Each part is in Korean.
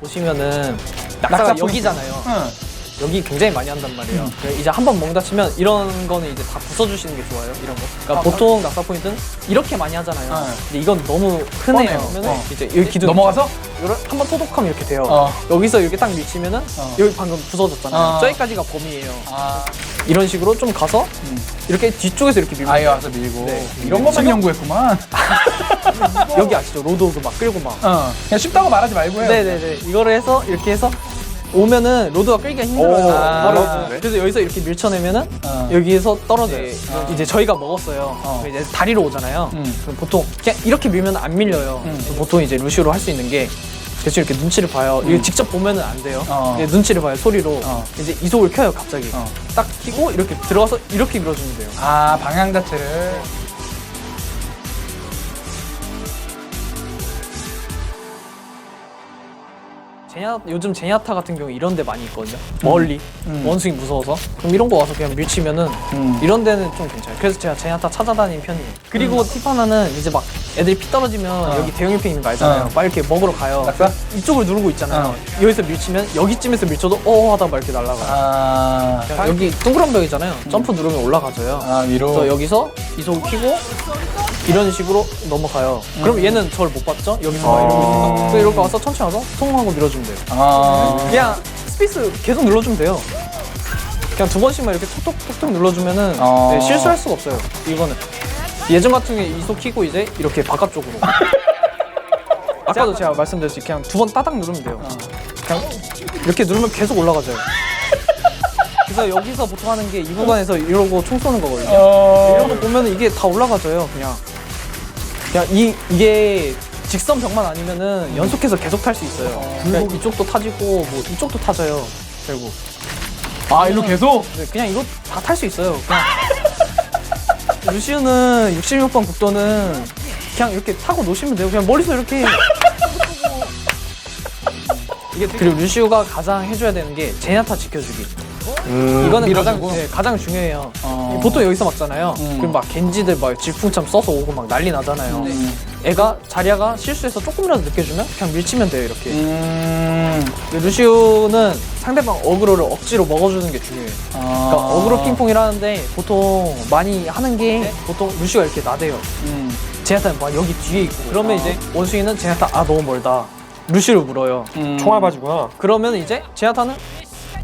보시면은 낙사가 낙사. 여기잖아요. 응. 여기 굉장히 많이 한단 말이에요. 음. 그래서 이제 한번멍 다치면 이런 거는 이제 다 부숴주시는 게 좋아요. 이런 거. 그러니까 아, 보통 낙사 포인트는 이렇게 많이 하잖아요. 네. 근데 이건 너무 흔해요. 뻔해요. 그러면 어. 이제 여기 기둥 넘어가서? 한번 토독하면 이렇게 돼요. 어. 여기서 이렇게 딱 밀치면은 어. 여기 방금 부서졌잖아요. 어. 저기까지가 범위예요. 아, 이런 식으로 좀 가서 음. 이렇게 뒤쪽에서 이렇게 밀면 아예. 와서 밀고. 네. 이런 것만 연구했구만. 여기 아시죠? 로드오그 막 끌고 막. 어. 그냥 쉽다고 말하지 말고 해요. 네네네. 이거를 해서 이렇게 해서 오면은 로드가 끌기가 힘들어요. 오, 바로. 아. 그래서 여기서 이렇게 밀쳐내면은 어. 여기에서 떨어져요. 네. 어. 이제 저희가 먹었어요. 어. 그럼 이제 다리로 오잖아요. 음. 그럼 보통 그냥 이렇게 밀면 안 밀려요. 음. 그래서 보통 이제 루시오로 할 수 있는 게 대충 이렇게 눈치를 봐요. 이거 직접 보면은 안 돼요. 어. 이제 눈치를 봐요. 소리로. 어. 이제 이속을 켜요. 갑자기. 어. 딱 켜고 이렇게 들어가서 이렇게 밀어주면 돼요. 아, 방향 자체를. 제냐 요즘 제냐타 같은 경우 이런 데 많이 있거든요. 멀리 음. 원숭이 무서워서 그럼 이런 거 와서 그냥 밀치면은 음. 이런 데는 좀 괜찮아요. 그래서 제가 제냐타 찾아다니는 편이에요. 그리고 팁 하나는 이제 막 애들이 피 떨어지면 여기 대형일핑 있는 거 알잖아요. 어. 막 이렇게 먹으러 가요. 낙사? 이쪽을 누르고 있잖아요. 어. 여기서 밀치면 여기쯤에서 밀쳐도 어 하다 막 이렇게 날아가 요. 아, 그냥 여기 동그란 벽이잖아요. 점프 누르면 올라가져요. 아, 위로. 그래서 여기서 이속 키고 이런 식으로 넘어가요. 그럼 얘는 저를 못 봤죠? 여기서 막 이러고 있으니까. 그래서 이렇게 와서 천천히 와서 통하고 밀어주면 돼요. 아. 그냥 스페이스 계속 눌러주면 돼요. 그냥 두 번씩만 이렇게 톡톡톡톡 눌러주면은 어. 네, 실수할 수가 없어요. 이거는 예전 같은 게 이속 키고 이제 이렇게 바깥쪽으로. 아까도 제가 말씀드렸듯이 그냥 두 번 따닥 누르면 돼요. 그냥 이렇게 누르면 계속 올라가져요. 그래서 여기서 보통 하는 게 이 구간에서 이러고 총 쏘는 거거든요. 어. 거 보면 이게 다 올라가져요. 그냥 그냥 이 이게 직선 벽만 아니면은 연속해서 계속 탈 수 있어요. 그냥 이쪽도 타지고 뭐 이쪽도 타져요. 결국 아, 일로 계속? 네, 그냥 이거 다 탈 수 있어요. 그냥 루시우는 66번 국도는 그냥 이렇게 타고 놓으시면 돼요. 그냥 머리서 이렇게 이게 그리고 루시우가 가장 해줘야 되는 게 제냐타 지켜주기. 이거는 가장 밀어주고? 네, 가장 중요해요. 어. 보통 여기서 막잖아요. 음. 그럼 막 겐지들 막 질풍참 써서 오고 막 난리 나잖아요. 음. 애가 자리아가 실수해서 조금이라도 느껴주면 그냥 밀치면 돼요 이렇게. 음. 근데 루시우는 상대방 어그로를 억지로 먹어주는 게 중요해요. 아. 그러니까 어그로 핑퐁이라는데 보통 많이 하는 게 보통 루시가 이렇게 나대요. 음. 제나타는 막 여기 뒤에 있고 그러면 이제 원숭이는 제나타 아 너무 멀다. 루시를 물어요. 음. 총알 바지구나. 그러면 이제 제나타는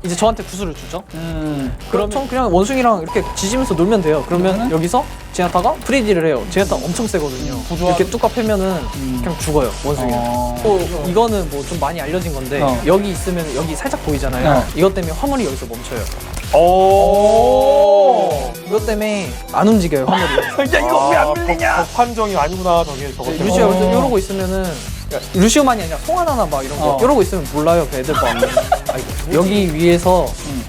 이제 저한테 구슬을 주죠. 음. 그럼 전 그냥 원숭이랑 이렇게 지지면서 놀면 돼요. 그러면 그러면은? 여기서 제나타가 프리디를 해요. 제나타 엄청 세거든요. 구조화- 이렇게 뚝갑 패면은 그냥 죽어요 원숭이는. 어. 또 이거는 뭐 좀 많이 알려진 건데 어. 여기 있으면 여기 살짝 보이잖아요. 어. 이것 때문에 화물이 여기서 멈춰요. 오. 이것 때문에 안 움직여요 화물이. 야, 이거 왜 안 밀리냐? 법, 판정이 아니구나 저게 저것 때문에. 루시오 여기서 이러고 있으면은 루시오만이 아니라 송하나나 막 이런 거 어. 이러고 있으면 몰라요 그 애들 막. 여기 위에서 음.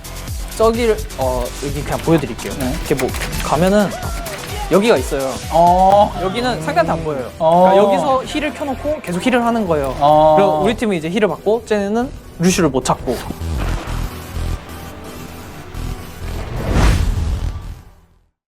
저기를 어 여기 그냥 보여드릴게요. 네. 이렇게 뭐 가면은 여기가 있어요. 어. 여기는 상대한테 안 보여요. 어. 그러니까 여기서 힐을 켜놓고 계속 힐을 하는 거예요. 어. 그럼 우리 팀은 이제 힐을 받고 쟤네는 루시를 못 찾고